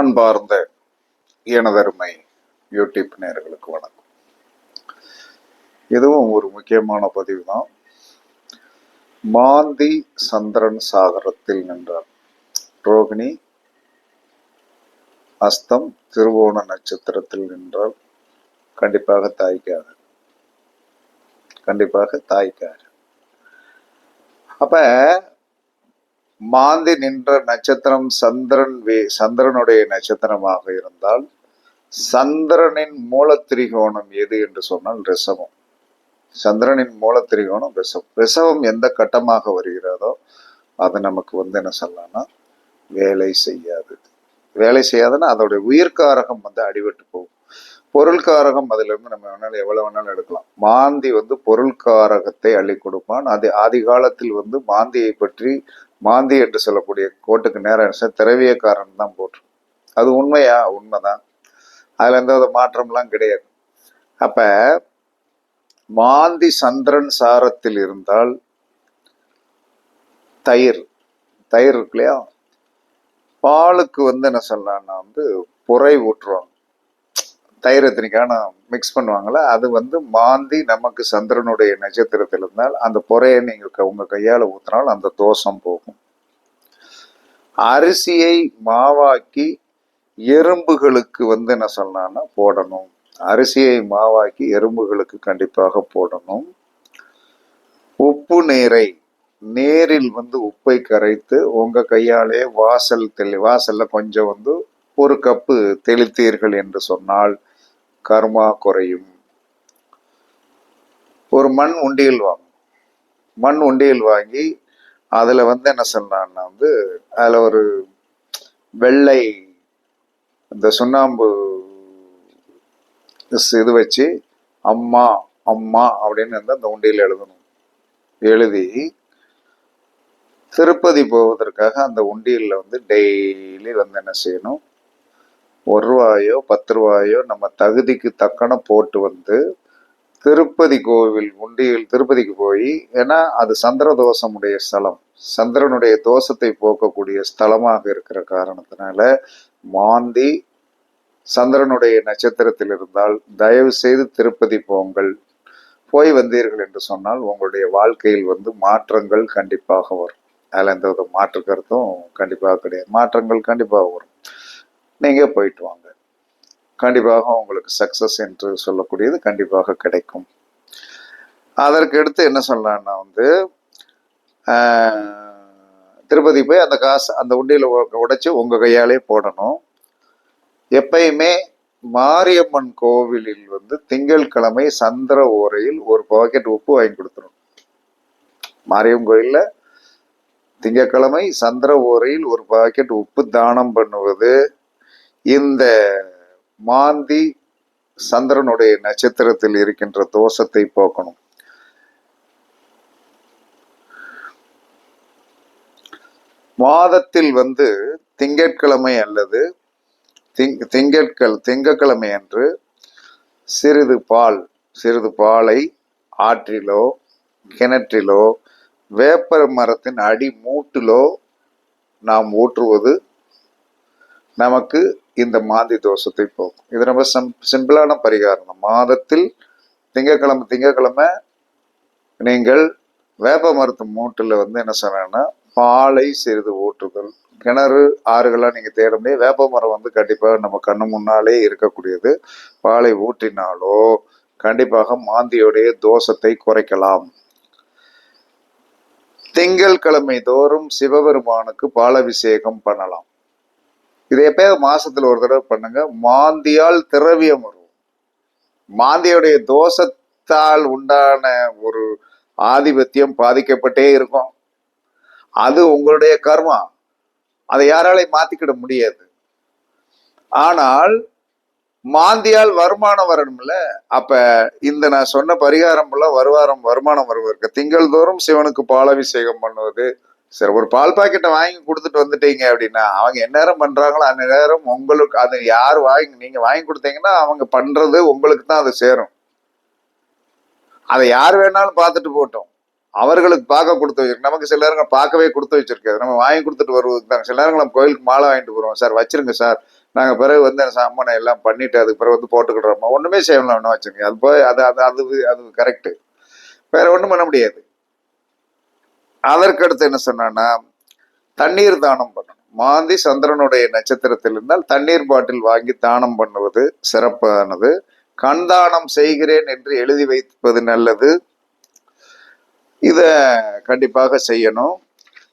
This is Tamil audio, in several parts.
அன்பார்ந்த எனதருமை யூடியூப் நேர்களுக்கு வணக்கம். இதுவும் ஒரு முக்கியமான பதிவு தான் மாந்தி சந்திரன் சாகரத்தில் நின்றார் ரோகிணி அஸ்தம் திருவோண நட்சத்திரத்தில் நின்றால் கண்டிப்பாக தாய்க்காரு. கண்டிப்பாக தாய்க்காரு. அப்ப மாந்தி நின்ற நட்சத்திரம் சந்திரன் வே சந்திரனுடைய நட்சத்திரமாக இருந்தால் சந்திரனின் மூலத்திரிகோணம் எது என்று சொன்னால் ரிசவம் சந்திரனின் மூலத்திரிகோணம் ரிசவம் ரிசவம் எந்த கட்டமாக வருகிறதோ அது நமக்கு வந்து என்ன சொல்லலாம்னா வேலை செய்யாது. வேலை செய்யாதுன்னா அதோடைய உயிர்காரகம் வந்து அடிபட்டு போகும். பொருள்காரகம் அதிலிருந்து நம்ம வேணாலும் எவ்வளவு வேணாலும் எடுக்கலாம். மாந்தி வந்து பொருள்காரகத்தை அள்ளி கொடுப்பான். அது ஆதி காலத்தில் வந்து மாந்தியை பற்றி மாந்தி என்று சொல்லக்கூடிய கோட்டுக்கு நேரம் திரவியக்காரன் தான் போட்டு அது உண்மையா? உண்மைதான். அதில் எந்த வித மாற்றம்லாம் கிடையாது. அப்போ மாந்தி சந்திரன் சாரத்தில் இருந்தால் தயிர் தயிர் இருக்கு இல்லையா? பாலுக்கு வந்து என்ன சொல்லலாம்னா வந்து புரை ஊற்றுவாங்க. தயிர் எத்தனைக்கான மிக்ஸ் பண்ணுவாங்கல்ல அது வந்து மாந்தி நமக்கு சந்திரனுடைய நட்சத்திரத்தில் இருந்தால் அந்த புறையை நீங்கள் உங்கள் கையால் ஊற்றினாலும் அந்த தோஷம் போகும். அரிசியை மாவாக்கி எறும்புகளுக்கு வந்து என்ன சொல்லலாம்னா போடணும். அரிசியை மாவாக்கி எறும்புகளுக்கு கண்டிப்பாக போடணும். உப்பு நீரை நீரில் வந்து உப்பை கரைத்து உங்கள் கையாலே வாசல் தெளி வாசலில் கொஞ்சம் வந்து ஒரு கப்பு தெளித்தீர்கள் என்று சொன்னால் கர்மா குறையும். ஒரு மண் உண்டியல் வாங்கும். மண் உண்டியல் வாங்கி அதில் வந்து என்ன சொல்லலாம்னா வந்து அதில் ஒரு வெள்ளை இந்த சுண்ணாம்பு இது வச்சு அம்மா அம்மா அப்படின்னு வந்து அந்த உண்டியில் எழுதணும். எழுதி திருப்பதி போவதற்காக அந்த உண்டியலில் வந்து டெய்லி வந்து என்ன செய்யணும்? ஒரு ரூபாயோ பத்து ரூபாயோ நம்ம தகுதிக்கு தக்கன போட்டு வந்து திருப்பதி கோவில் உண்டியில் திருப்பதிக்கு போய் ஏன்னா அது சந்திர தோஷமுடைய ஸ்தலம். சந்திரனுடைய தோஷத்தை போக்கக்கூடிய ஸ்தலமாக இருக்கிற காரணத்தினால மாந்தி சந்திரனுடைய நட்சத்திரத்தில் இருந்தால் தயவு செய்து திருப்பதி போங்கள். போய் வந்தீர்கள் என்று சொன்னால் உங்களுடைய வாழ்க்கையில் வந்து மாற்றங்கள் கண்டிப்பாக வரும். அதில் எந்த வித மாற்று கருத்தும் கண்டிப்பாக கிடையாது. மாற்றங்கள் கண்டிப்பாக வரும். நீங்கள் போயிட்டு வாங்க. கண்டிப்பாக உங்களுக்கு சக்சஸ் என்று சொல்லக்கூடியது கண்டிப்பாக கிடைக்கும். அதற்கு அடுத்து என்ன சொல்லலாம்னா வந்து திருப்பதி போய் அந்த காசு அந்த உண்டியில் உடைச்சி உங்கள் கையாலே போடணும். எப்பயுமே மாரியம்மன் கோவிலில் வந்து திங்கட்கிழமை சந்திர ஓரையில் ஒரு பாக்கெட் உப்பு வாங்கி கொடுத்துரும். மாரியம்மன் கோயிலில் திங்கட்கிழமை சந்திர ஓரையில் ஒரு பாக்கெட் உப்பு தானம் பண்ணுவது இந்த மாந்தி சந்திரனுடைய நட்சத்திரத்தில் இருக்கின்ற தோஷத்தை போக்கணும். மாதத்தில் வந்து திங்கட்கிழமை அல்லது திங் திங்கட்கள் திங்கக்கிழமை அன்று சிறிது பால் சிறிது பாலை ஆற்றிலோ கிணற்றிலோ வேப்பர மரத்தின் அடி மூட்டிலோ நாம் ஊற்றுவது நமக்கு இந்த மாந்தி தோஷத்தை போகும் இது ரொம்ப சிம் சிம்பிளான பரிகாரம். மாதத்தில் திங்கக்கிழமை திங்கக்கிழமை நீங்கள் வேப்ப மரத்து மூட்டில் வந்து என்ன சொன்னேன்னா பாலை சிறிது ஊற்றுதல் கிணறு ஆறுகளாக நீங்கள் தேட முடியாது வேப்ப மரம் வந்து கண்டிப்பாக நம்ம கண்ணு முன்னாலே இருக்கக்கூடியது. பாலை ஊற்றினாலோ கண்டிப்பாக மாந்தியோடைய தோஷத்தை குறைக்கலாம். திங்கள் கிழமை தோறும் சிவபெருமானுக்கு பாலபிஷேகம் பண்ணலாம். இதை எப்பயாவது மாசத்துல ஒரு தடவை பண்ணுங்க. மாந்தியால் திரவியம் வரும் மாந்தியுடைய தோஷத்தால் உண்டான ஒரு ஆதிபத்தியம் பாதிக்கப்பட்டே இருக்கும். அது உங்களுடைய கர்மா. அதை யாராலையும் மாத்திக்கிட முடியாது. ஆனால் மாந்தியால் வருமானம் வரணும்ல? அப்ப இந்த நான் சொன்ன பரிகாரம் எல்லாம் வருவாரம் வருமானம் வருவதற்கு திங்கள் தோறும் சிவனுக்கு பாலாபிஷேகம் பண்ணுவது சரி ஒரு பால் பாக்கெட்டை வாங்கி கொடுத்துட்டு வந்துட்டீங்க அப்படின்னா அவங்க எந்நேரம் பண்றாங்களோ அந்த நேரம் உங்களுக்கு அது யார் வாங்கி நீங்க வாங்கி கொடுத்தீங்கன்னா அவங்க பண்றது உங்களுக்கு தான் அது சேரும். அதை யார் வேணாலும் பார்த்துட்டு போட்டோம் அவர்களுக்கு பார்க்க கொடுத்து வச்சிருக்கு நமக்கு சில நேரங்கள் பார்க்கவே கொடுத்து வச்சிருக்காது. நம்ம வாங்கி கொடுத்துட்டு வருவதுக்கு தான். சில நேரங்கள் நம்ம கோயிலுக்கு மாலை வாங்கிட்டு வருவோம் சார் வச்சிருங்க சார். நாங்கள் பிறகு வந்து அம்மனை எல்லாம் பண்ணிட்டு அதுக்கு பிறகு வந்து போட்டுக்கிடுறோமா ஒண்ணுமே செய்யலாம் வச்சுங்க அது போய் அது அது அது அது கரெக்டு வேற ஒன்றும் பண்ண முடியாது. அதற்கடுத்து என்ன சொன்னான்னா தண்ணீர் தானம் பண்ணணும். மாந்தி சந்திரனுடைய நட்சத்திரத்தில் இருந்தால் தண்ணீர் பாட்டில் வாங்கி தானம் பண்ணுவது சிறப்பானது. கண் தானம் செய்கிறேன் என்று எழுதி வைப்பது நல்லது. இதை கண்டிப்பாக செய்யணும்.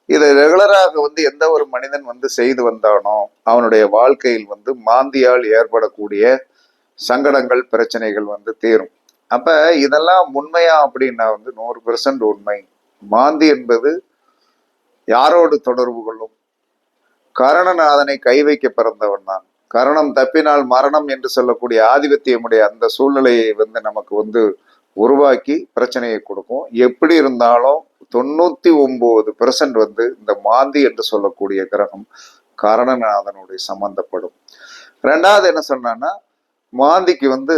இதை ரெகுலராக வந்து எந்த ஒரு மனிதன் வந்து செய்து வந்தானோ அவனுடைய வாழ்க்கையில் வந்து மாந்தியால் ஏற்படக்கூடிய சங்கடங்கள் பிரச்சனைகள் வந்து தீரும். அப்ப இதெல்லாம் உண்மையா அப்படின்னா வந்து நூறு பெர்சன்ட் உண்மை. மாந்தி என்பது யாரோடு தொடர்பு கொள்ளும்? கரணநாதனை கை வைக்க பிறந்தவன் தான் கரணம் தப்பினால் மரணம் என்று சொல்லக்கூடிய ஆதிபத்தியமுடைய அந்த சூழ்நிலையை வந்து நமக்கு வந்து உருவாக்கி பிரச்சனையை கொடுக்கும். எப்படி இருந்தாலும் தொண்ணூத்தி ஒன்பது பெர்சன்ட் வந்து இந்த மாந்தி என்று சொல்லக்கூடிய கிரகம் கரணநாதனுடைய சம்பந்தப்படும். ரெண்டாவது என்ன சொன்னான்னா மாந்திக்கு வந்து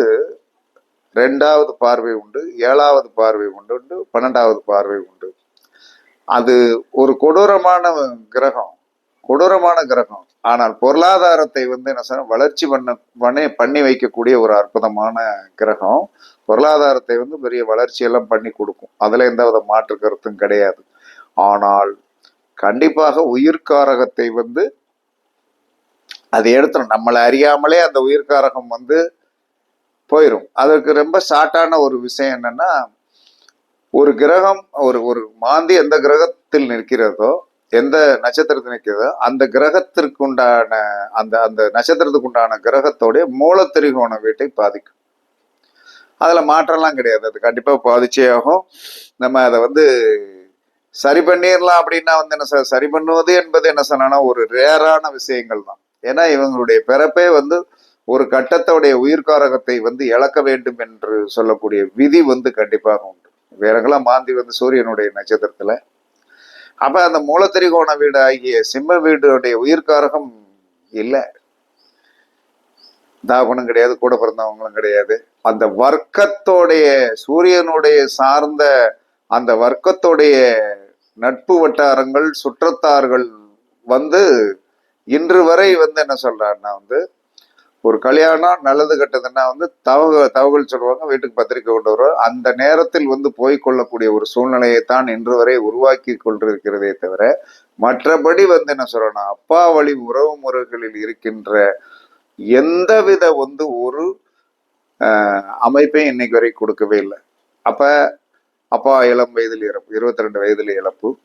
ரெண்டாவது பார்வை உண்டு ஏழாவது பார்வை உண்டு உண்டு பன்னெண்டாவது பார்வை உண்டு. அது ஒரு கொடூரமான கிரகம் கொடூரமான கிரகம். ஆனால் பொருளாதாரத்தை வந்து என்ன சொன்ன வளர்ச்சி பண்ண பண்ணி பண்ணி வைக்கக்கூடிய ஒரு அற்புதமான கிரகம். பொருளாதாரத்தை வந்து பெரிய வளர்ச்சியெல்லாம் பண்ணி கொடுக்கும். அதில் எந்த வித மாற்று கருத்தும் கிடையாது. ஆனால் கண்டிப்பாக உயிர்காரகத்தை வந்து அதை எடுத்துடும் நம்மளை அறியாமலே அந்த உயிர்காரகம் வந்து போயிடும் அதற்கு ரொம்ப ஷார்ட்டான ஒரு விஷயம் என்னன்னா ஒரு கிரகம் ஒரு ஒரு மாந்தி எந்த கிரகத்தில் நிற்கிறதோ எந்த நட்சத்திரத்தில் நிற்கிறதோ அந்த கிரகத்திற்கு உண்டான அந்த அந்த நட்சத்திரத்துக்கு உண்டான கிரகத்தோடைய மூலத்திரிகோண வீட்டை பாதிக்கும். அதில் மாற்றம்லாம் கிடையாது. அது கண்டிப்பாக பாதிச்சே ஆகும். நம்ம அதை வந்து சரி பண்ணிடலாம் அப்படின்னா வந்து என்ன சார்? சரி பண்ணுவது என்பது என்ன சொன்னா ஒரு ரேரான விஷயங்கள் தான் ஏன்னா இவங்களுடைய பிறப்பே வந்து ஒரு கட்டத்தோடைய உயிர்காரகத்தை வந்து இழக்க வேண்டும் என்று சொல்லக்கூடிய விதி வந்து கண்டிப்பாக உண்டு. வேறங்கெல்லாம் மாந்தி வந்து சூரியனுடைய நட்சத்திரத்துல. அப்ப அந்த மூலத்திரிகோண வீடு ஆகிய சிம்ம வீடுடைய உயிர்காரகம் இல்லை. தாகுணம் கிடையாது கூட பிறந்தவங்களும் கிடையாது. அந்த வர்க்கத்தோடைய சூரியனுடைய சார்ந்த அந்த வர்க்கத்தோடைய நட்பு வட்டாரங்கள் சுற்றத்தார்கள் வந்து இன்று வரை வந்து என்ன சொல்றாருன்னா வந்து ஒரு கல்யாணம் நல்லது கெட்டதுன்னா வந்து தவக தவகள் சொல்லுவாங்க வீட்டுக்கு பத்திரிக்கை கொண்டு வருவார். அந்த நேரத்தில் வந்து போய்கொள்ளக்கூடிய ஒரு சூழ்நிலையை தான் இன்று வரை உருவாக்கி கொண்டிருக்கிறதே தவிர மற்றபடி வந்து என்ன சொல்றேன்னா அப்பா வழி உறவு முறைகளில் இருக்கின்ற எந்தவித வந்து ஒரு அமைப்பையும் இன்னைக்கு வரை கொடுக்கவே இல்லை. அப்ப அப்பா இளம் வயதில் இறப்பு இருபத்தி ரெண்டு வயதில் இழப்பு.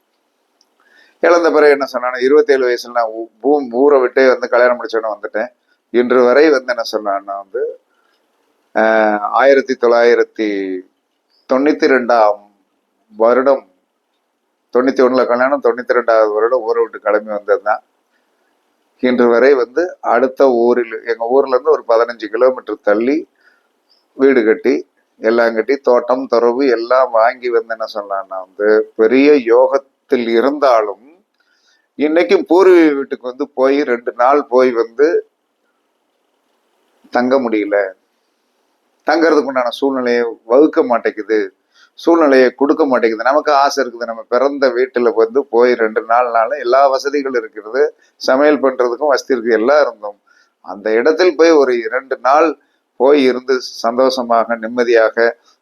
இழந்த பிறகு என்ன சொன்னானா இருபத்தேழு வயசுல நான் பூ- ஊரை விட்டு வந்து கல்யாணம் முடிச்சோன்னு வந்துட்டேன். இன்று வரை வந்து என்ன சொன்னான்னா வந்து ஆயிரத்தி தொள்ளாயிரத்தி தொண்ணூற்றி ரெண்டாம் வருடம் தொண்ணூற்றி ஒன்றில் கல்யாணம் தொண்ணூற்றி ரெண்டாவது வருடம் ஊரை விட்டு கிளம்பி வந்ததுதான். இன்று வரை வந்து அடுத்த ஊரில் எங்கள் ஊர்லேருந்து ஒரு பதினஞ்சு கிலோமீட்டர் தள்ளி வீடு கட்டி எல்லாம் கட்டி தோட்டம் துறவு எல்லாம் வாங்கி வந்து என்ன சொன்னான்னா வந்து பெரிய யோகத்தில் இருந்தாலும் இன்னைக்கும் பூர்வீக வீட்டுக்கு வந்து போய் ரெண்டு நாள் போய் வந்து தங்க முடியல. தங்கறதுக்கு உண்டான சூழ்நிலையை வகுக்க மாட்டேங்குது. சூழ்நிலையை கொடுக்க மாட்டேங்குது. நமக்கு ஆசை இருக்குது. நம்ம பிறந்த வீட்டில் வந்து போய் ரெண்டு நாள்னால எல்லா வசதிகளும் இருக்கிறது. சமையல் பண்ணுறதுக்கும் வசதி இருக்குது. எல்லாம் இருந்தோம். அந்த இடத்தில் போய் ஒரு இரண்டு நாள் போய் இருந்து சந்தோஷமாக நிம்மதியாக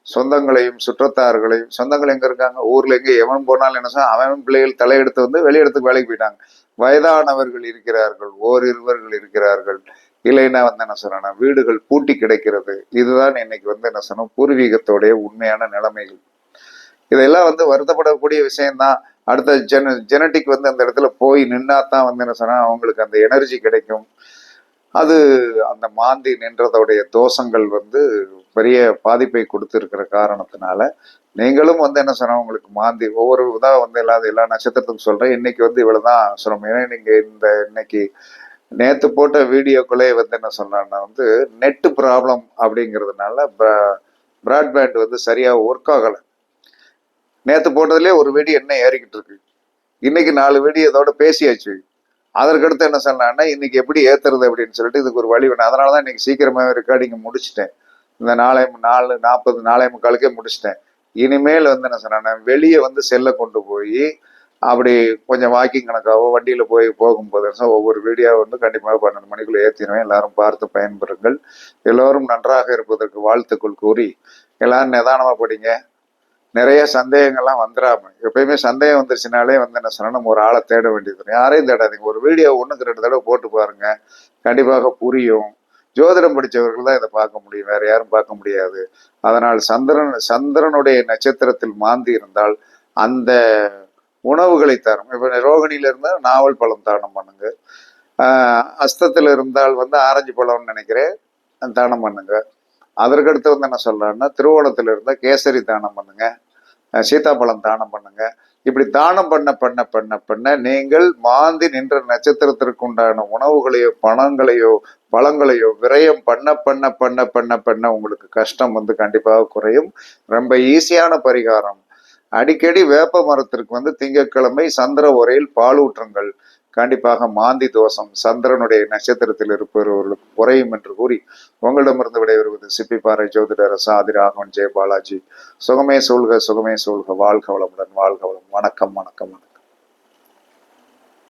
சொந்தங்களையும் சுற்றத்தார்களையும் சொந்தங்கள் எங்கே இருக்காங்க? ஊரில் எங்கே எவன் போனாலும் என்ன சொன்னால் அவன் பிள்ளைகள் தலையெடுத்து வந்து வெளியிடத்துக்கு வேலைக்கு போயிட்டாங்க. வயதானவர்கள் இருக்கிறார்கள். ஓரிருவர்கள் இருக்கிறார்கள். இல்லைன்னா வந்து என்ன சொன்னா வீடுகள் பூட்டி கிடைக்கிறது. இதுதான் இன்னைக்கு வந்து என்ன சொன்னோம் பூர்வீகத்தோடைய உண்மையான நிலைமைகள். இதெல்லாம் வந்து வருத்தப்படக்கூடிய விஷயம்தான். அடுத்த ஜென ஜெனட்டிக் வந்து அந்த இடத்துல போய் நின்னா தான் வந்து என்ன சொன்னா அவங்களுக்கு அந்த எனர்ஜி கிடைக்கும். அது அந்த மாந்தி நின்றதோடைய தோஷங்கள் வந்து பெரிய பாதிப்பை கொடுத்துருக்கிற காரணத்தினால நீங்களும் வந்து என்ன சொன்னா உங்களுக்கு மாந்தி ஒவ்வொரு இதா வந்து எல்லா எல்லா நட்சத்திரத்துக்கும் சொல்றேன். இன்னைக்கு வந்து இவ்வளவுதான் சொல்றோம் ஏன்னா நீங்க இந்த இன்னைக்கு நேத்து போட்ட வீடியோக்குள்ளே வந்து என்ன சொன்னான்னா வந்து நெட் ப்ராப்ளம் அப்படிங்கிறதுனால பிராட்பேண்ட் வந்து சரியாக ஒர்க் ஆகலை. நேத்து போட்டதுலேயே ஒரு வீடியோ என்ன ஏறிக்கிட்டு இருக்கு? இன்னைக்கு நாலு வீடியோ இதோட பேசியாச்சு. அதற்கடுத்து என்ன சொன்னான்னா இன்னைக்கு எப்படி ஏத்துறது அப்படின்னு சொல்லிட்டு இதுக்கு ஒரு வழி வேணும். அதனால தான் இன்னைக்கு சீக்கிரமாவே ரெக்கார்டிங் முடிச்சிட்டேன். இந்த நாளை நாலு நாற்பது நாளை முக்காலுக்கே முடிச்சிட்டேன். இனிமேல் வந்து என்ன சொன்னான்னா வெளியே வந்து செல்லை கொண்டு போய் அப்படி கொஞ்சம் வாக்கிங் கணக்காகவோ வண்டியில் போய் போகும்போது ஒவ்வொரு வீடியோ வந்து கண்டிப்பாக பன்னெண்டு மணிக்குள்ள ஏற்றிடுவேன் எல்லாரும் பார்த்து பயன்பெறுங்கள். எல்லோரும் நன்றாக இருப்பதற்கு வாழ்த்துக்கள் கூறி எல்லாரும் நிதானமாக படிங்க. நிறைய சந்தேகங்கள்லாம் வந்துடாம எப்பயுமே சந்தேகம் வந்துருச்சுனாலே வந்து என்ன சொன்னா நம்ம ஒரு ஆளை தேட வேண்டியது யாரையும் தேடாதீங்க. ஒரு வீடியோ ஒன்றுக்கு ரெண்டு தடவை போட்டு பாருங்க. கண்டிப்பாக புரியும். ஜோதிடம் படித்தவர்கள் தான் இதை பார்க்க முடியும். வேற யாரும் பார்க்க முடியாது. அதனால் சந்திரன் சந்திரனுடைய நட்சத்திரத்தில் மாந்தி இருந்தால் அந்த உணவுகளை தரும். இப்போ ரோகிணியில் இருந்தால் நாவல் பழம் தானம் பண்ணுங்க. அஸ்தத்தில் இருந்தால் வந்து ஆரஞ்சு பழம்னு நினைக்கிறேன். தானம் பண்ணுங்க. அதற்கடுத்து வந்து என்ன சொல்கிறேன்னா திருவோணத்தில் இருந்தால் கேசரி தானம் பண்ணுங்க. சீதாப்பழம் தானம் பண்ணுங்க. இப்படி தானம் பண்ண பண்ண பண்ண பண்ண நீங்கள் மாந்தி நின்ற நட்சத்திரத்திற்கு உண்டான உணவுகளையோ பணங்களையோ பழங்களையோ விரயம் பண்ண பண்ண பண்ண பண்ண பண்ண உங்களுக்கு கஷ்டம் வந்து கண்டிப்பாக குறையும். ரொம்ப ஈஸியான பரிகாரம். அடிக்கடி வேப்ப மரத்திற்கு வந்து திங்கட்கிழமை சந்திர உரையில் பாலூற்றுங்கள் கண்டிப்பாக மாந்தி தோஷம் சந்திரனுடைய நட்சத்திரத்தில் இருப்பவர்களுக்கு குறையும் என்று கூறி உங்களிடமிருந்து விடைபெறுவது சிப்பிப்பாறை ஜோதிடர் சாதி ராகவன் ஜெய பாலாஜி சுகமே சூழ்க சுகமே சூழ்க. வாழ்க வளமுடன் வாழ்க வளம் வணக்கம் வணக்கம் வணக்கம்.